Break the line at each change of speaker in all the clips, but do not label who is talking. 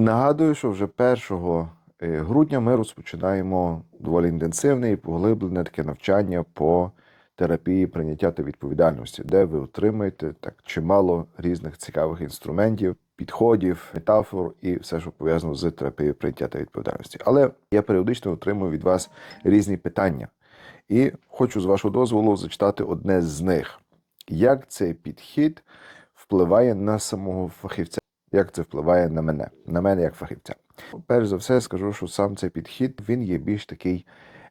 Нагадую, що вже 1 е, грудня ми розпочинаємо доволі інтенсивне і поглиблене таке навчання по терапії прийняття та відповідальності, де ви отримаєте так чимало різних цікавих інструментів, підходів, метафор і все, що пов'язано з терапією прийняття та відповідальності. Але я періодично отримую від вас різні питання. І хочу з вашого дозволу зачитати одне з них: як цей підхід впливає на самого фахівця, як це впливає на мене, на мене як фахівця. Перш за все, скажу, що сам цей підхід він є більш такий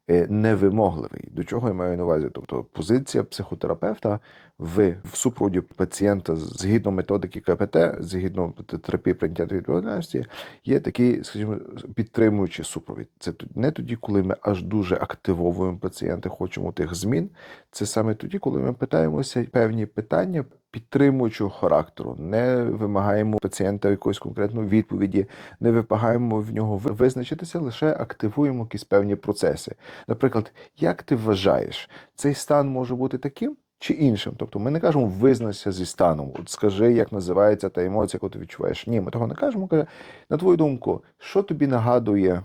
е, невимогливий. До чого я маю на увазі? Тобто позиція психотерапевта в, в супроводі пацієнта згідно методики КПТ, згідно терапії прийняття відповідальності, є такий, скажімо, підтримуючий супровід. Це не тоді, коли ми аж дуже активовуємо пацієнта, хочемо тих змін. Це саме тоді, коли ми питаємося певні питання підтримуючого характеру, не вимагаємо пацієнта якоїсь конкретної відповіді, не вимагаємо в нього визначитися, лише активуємо якісь певні процеси. Наприклад, як ти вважаєш, цей стан може бути таким? Чи іншим, тобто ми не кажемо визнайся зі станом. От скажи, як називається та емоція, яку ти відчуваєш. Ні, ми того не кажемо. Каже, на твою думку, що тобі нагадує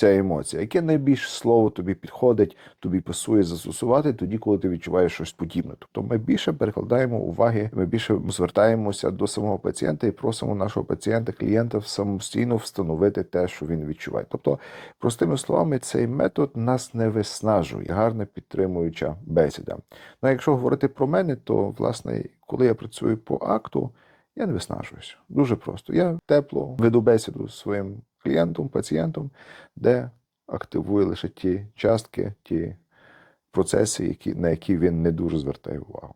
ця емоція? Яке найбільше слово тобі підходить, тобі пасує застосувати тоді, коли ти відчуваєш щось подібне? Тобто ми більше перекладаємо уваги, ми більше звертаємося до самого пацієнта і просимо нашого пацієнта, клієнта самостійно встановити те, що він відчуває. Тобто, простими словами, цей метод нас не виснажує, гарна підтримуюча бесіда. Ну, якщо говорити про мене, то власне, коли я працюю по акту, я не виснажуюся. Дуже просто. Я тепло веду бесіду з своїм клієнтом, пацієнтом, де активує лише ті частки, ті процеси, які, на які він не дуже звертає увагу.